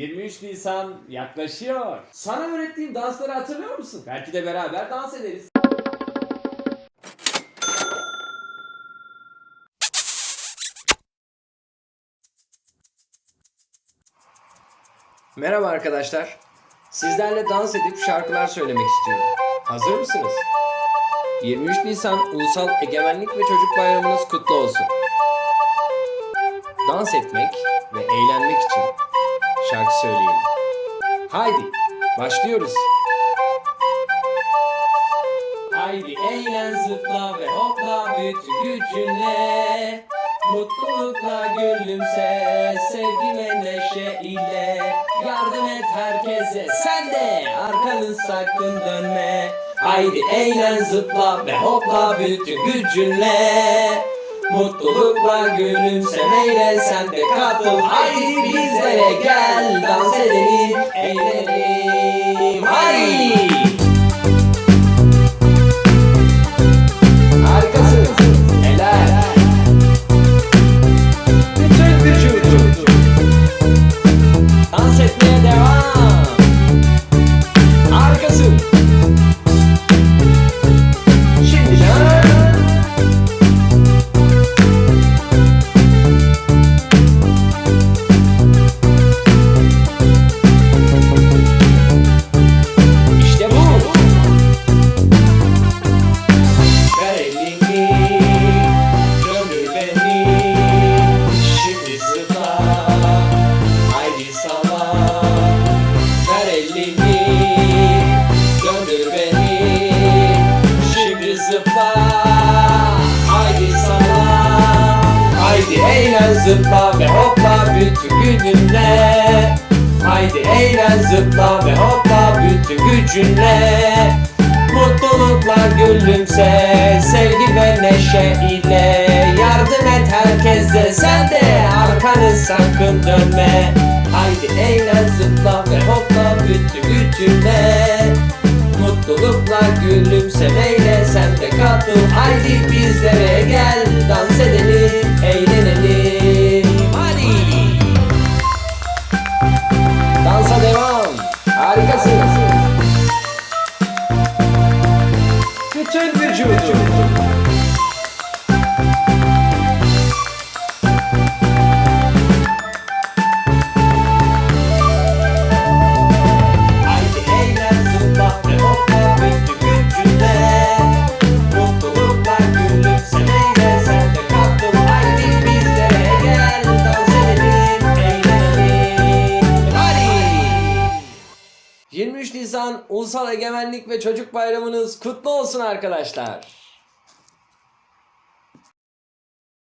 23 Nisan yaklaşıyor. Sana öğrettiğim dansları hatırlıyor musun? Belki de beraber dans ederiz. Merhaba arkadaşlar. Sizlerle dans edip şarkılar söylemek istiyorum. Hazır mısınız? 23 Nisan Ulusal Egemenlik ve Çocuk Bayramınız kutlu olsun. Dans etmek ve eğlenmek için şarkı söyleyelim. Haydi başlıyoruz. Haydi eğlen zıpla ve hopla bütün gücünle Mutlulukla gülümse sevgi ve neşe ile Yardım et herkese sen de arkanı sakın dönme Haydi eğlen zıpla ve hopla bütün gücünle Mutlulukla gülümsemeyle sen de katıl. Haydi bizlere gel dans edelim eğlenelim eğlen zıpla ve hopla bütün gününle. Haydi eğlen zıpla ve hopla bütün gücünle. Mutlulukla gülümse sevgi ve neşe ile. Yardım et herkese sen de arkanı sakın dönme. Haydi eğlen zıpla ve hopla bütün gücünle. Mutlulukla gülümsemeyle sen de katıl. Haydi bizlere gel dans edelim Bütün Nisan Ulusal Egemenlik ve Çocuk Bayramınız kutlu olsun arkadaşlar.